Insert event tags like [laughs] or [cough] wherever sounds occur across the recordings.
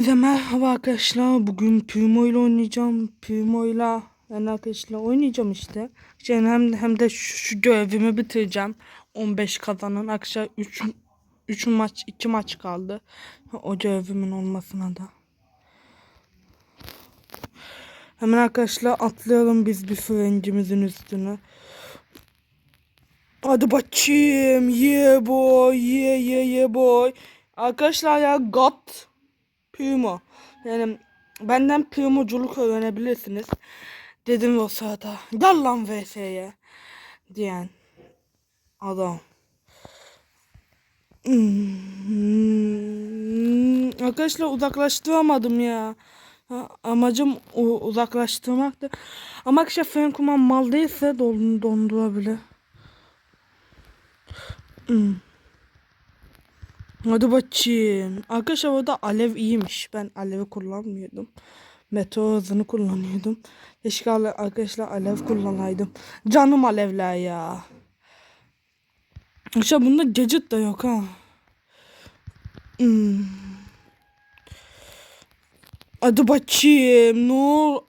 Size merhaba arkadaşlar. Bugün Primo ile oynayacağım. Primo ile yani arkadaşlar oynayacağım işte. Yani hem, hem de şu, şu görevimi bitireceğim. 15 kazanan arkadaşlar 3 3 maç 2 maç kaldı. O görevimin olmasına da. Hemen arkadaşlar atlayalım biz bir frencimizin üstüne. Hadi bakayım. Yeah boy. Yeah yeah yeah boy. Arkadaşlar ya got Primo. Yani benden primoculuk öğrenebilirsiniz. Dedim o sırada. Gel lan VS'ye. Diyen adam. Hmm, Arkadaşlar uzaklaştıramadım ya. Amacım uzaklaştırmaktı. Ama arkadaşlar Frankuman mal değilse don dondurabilir. Hmm. Hadi bakayım. Arkadaşlar orada alev iyiymiş. Ben alevi kullanmıyordum. Meteor hızını kullanıyordum. Keşke arkadaşlar alev kullanaydım. Canım alevler ya. Arkadaşlar bunda gadget da yok ha. Hmm. Hadi bakayım. Ne ol?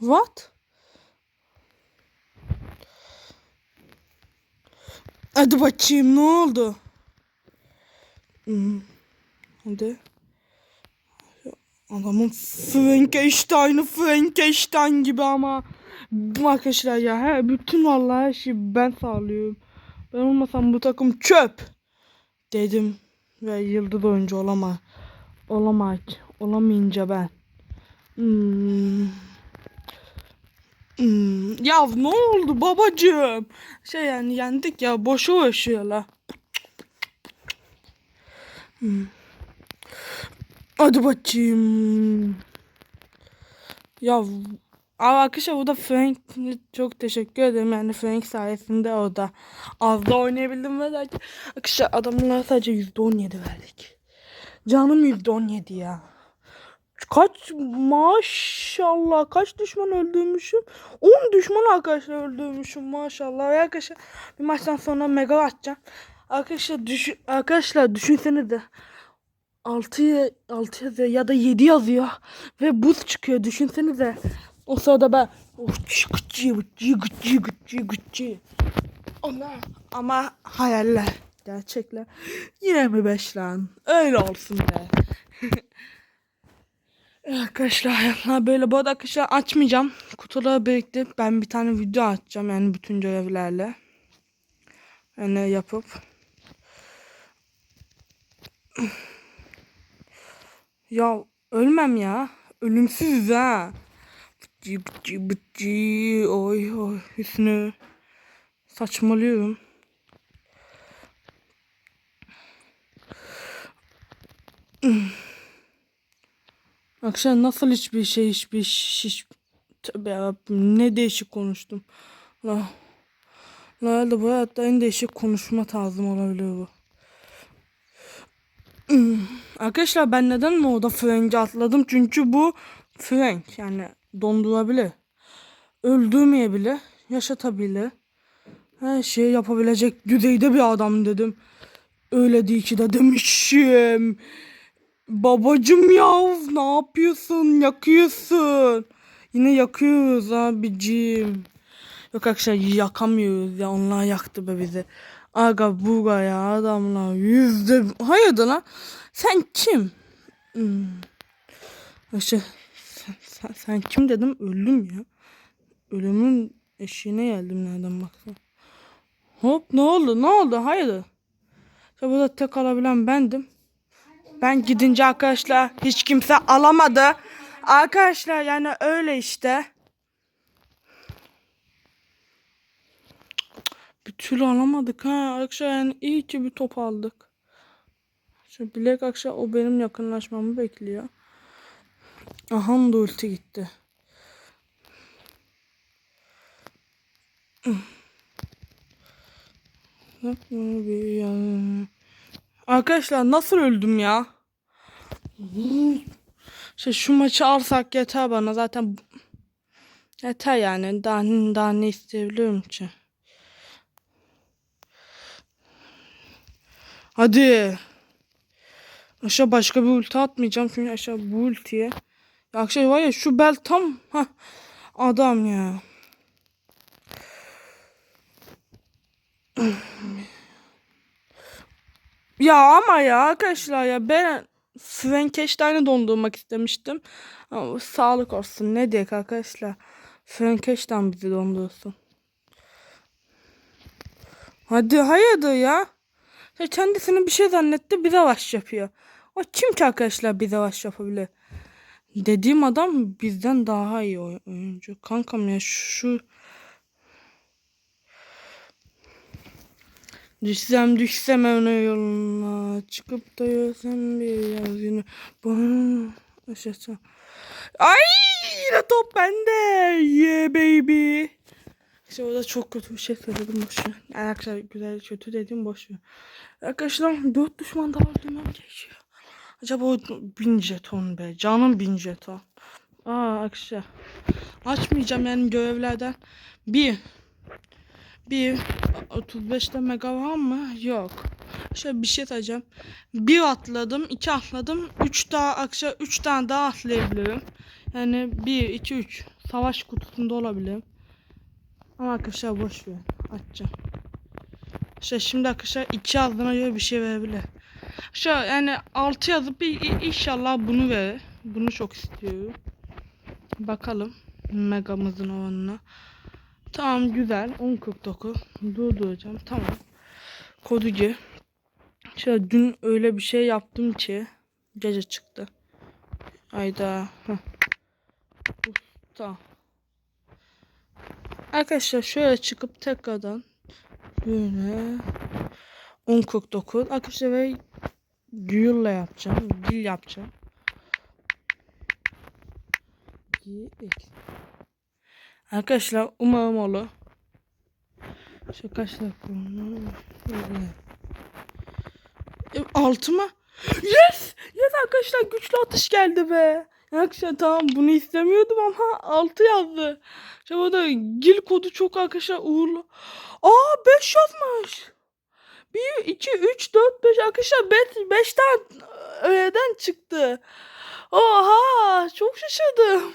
What? Hadi bakayım ne oldu? Hmm. Hadi. Adamın Frankenstein'ı Frankenstein gibi ama arkadaşlar ya he, bütün vallahi her şeyi ben sağlıyorum. Ben olmasam bu takım çöp dedim ve yıldız oyuncu olama olamaz olamayınca ben. Hmm. Hmm. Ya ne oldu babacığım? Şey yani yendik ya boşu uğraşıyorlar. Hmm. Hadi bakayım. Ya arkadaşlar burada Frank çok teşekkür ederim. Yani Frank sayesinde orada az da oynayabildim ve sadece arkadaşlar adamlara sadece %17 verdik. Canım %17 ya. Kaç maşallah kaç düşman öldürmüşüm? 10 düşman arkadaşlar öldürmüşüm maşallah. Arkadaşlar bir maçtan sonra mega atacağım. Arkadaşlar düşün arkadaşlar düşünsenize. 6 6 yazıyor ya da 7 yazıyor ve buz çıkıyor düşünsenize. O sırada ben uççu gıcı gıcı gıcı gıcı gıcı. Ona ama hayaller gerçekler 25 lan öyle olsun be. [laughs] Arkadaşlar ya böyle bu arada arkadaşlar açmayacağım. Kutuları birikti. Ben bir tane video açacağım yani bütün görevlerle. Yani yapıp. Ya ölmem ya. Ölümsüz ha. Bıcı bıcı bıcı. Oy oy Hüsnü. Saçmalıyorum. Akşam nasıl hiçbir şey hiçbir hiç Tövbe yarabbim ne değişik konuştum. La. La herhalde bu hayatta en değişik konuşma tarzım olabilir bu. Hmm. Arkadaşlar ben neden moda Frank'i atladım? Çünkü bu Frank yani dondurabilir. Öldürmeyebilir. Yaşatabilir. Her şeyi yapabilecek düzeyde bir adam dedim. Öyle değil ki de demişim. Babacım ya ne yapıyorsun? Yakıyorsun. Yine yakıyoruz abicim. Yok arkadaşlar yakamıyoruz ya onlar yaktı be bizi. Aga buga ya adamlar yüzde... Hayırdır lan? Sen kim? Hmm. İşte sen, sen, sen kim dedim öldüm ya. Ölümün eşiğine geldim nereden baksan. Hop ne oldu ne oldu hayırdır? İşte burada tek alabilen bendim. Ben gidince arkadaşlar hiç kimse alamadı. Arkadaşlar yani öyle işte. Bir türlü alamadık ha. Arkadaşlar yani iyi ki bir top aldık. Şu bilek akşam o benim yakınlaşmamı bekliyor. Aha da ulti gitti. Bir ya. Arkadaşlar nasıl öldüm ya? Şey şu maçı alsak yeter bana zaten yeter yani daha, daha ne isteyebiliyorum ki? Hadi. Aşağı başka bir ulti atmayacağım çünkü aşağı bu ultiye. Ya aşağı var ya şu bel tam ha adam ya. Ya ama ya arkadaşlar ya ben Frankenstein'i dondurmak istemiştim. Ama sağlık olsun ne diyek arkadaşlar. Frankenstein bizi dondursun. Hadi hayırdır ya. Ya kendisini bir şey zannetti bize baş yapıyor. O kim ki arkadaşlar bize baş yapabilir? Dediğim adam bizden daha iyi oy- oyuncu. Kankam ya şu Düşsem düşsem öne yoluna çıkıp da yörsem bir yaz günü bana aşağı. Ay yine top bende. Yeah baby. İşte orada çok kötü bir şey söyledim boşver. Yani arkadaşlar güzel kötü dedim boşver. Arkadaşlar dört düşman daha öldürmem gerekiyor. Acaba o bin jeton be. Canım bin jeton. Aa arkadaşlar. Açmayacağım yani görevlerden. Bir. Bir 35'te mega var mı? Yok. Şöyle bir şey söyleyeceğim. Bir atladım, iki atladım, üç daha akşam üç tane daha atlayabilirim. Yani bir, iki, üç. Savaş kutusunda olabilirim. Ama arkadaşlar boş ver. Açacağım. İşte şimdi arkadaşlar iki yazdığına göre bir şey verebilir. Şu yani altı yazıp inşallah bunu verir. Bunu çok istiyorum. Bakalım megamızın oranına. Tamam güzel. 10.49. Durduracağım. Tamam. Kodu G. Şöyle dün öyle bir şey yaptım ki gece çıktı. Ayda. Heh. Usta. Arkadaşlar şöyle çıkıp tekrardan böyle 10.49 arkadaşlar ve Gül'le yapacağım. Gül yapacağım. Gül. Arkadaşlar umarım olur. Şu kaç dakika? E, Altıma. Yes! Yes arkadaşlar güçlü atış geldi be. Arkadaşlar tamam bunu istemiyordum ama altı yazdı. Şu da gil kodu çok arkadaşlar uğurlu. Aa 5 yazmış. 1, 2, 3, 4, 5 arkadaşlar 5, 5 tane öğeden çıktı. Oha çok şaşırdım.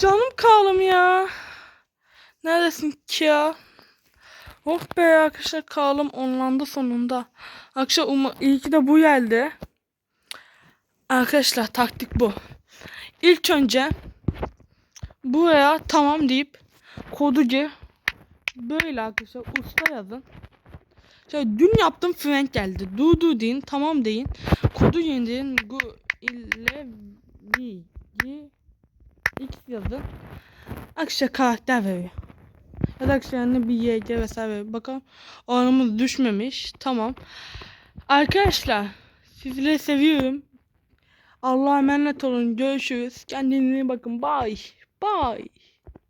Canım kalım ya. Neredesin ki ya? Oh be arkadaşlar kalım onlandı sonunda. Arkadaşlar uma iyi ki de bu geldi. Arkadaşlar taktik bu. İlk önce buraya tamam deyip kodu G böyle arkadaşlar usta yazın. Şöyle dün yaptım Frank geldi. Du du deyin tamam deyin. Kodu yenileyin. Gu ile vi X yazın. Akşa karakter veriyor. Ya da akşa yanına bir YG vesaire veriyor. Bakalım oranımız düşmemiş. Tamam. Arkadaşlar sizleri seviyorum. Allah'a emanet olun. Görüşürüz. Kendinize iyi bakın. Bye. Bye.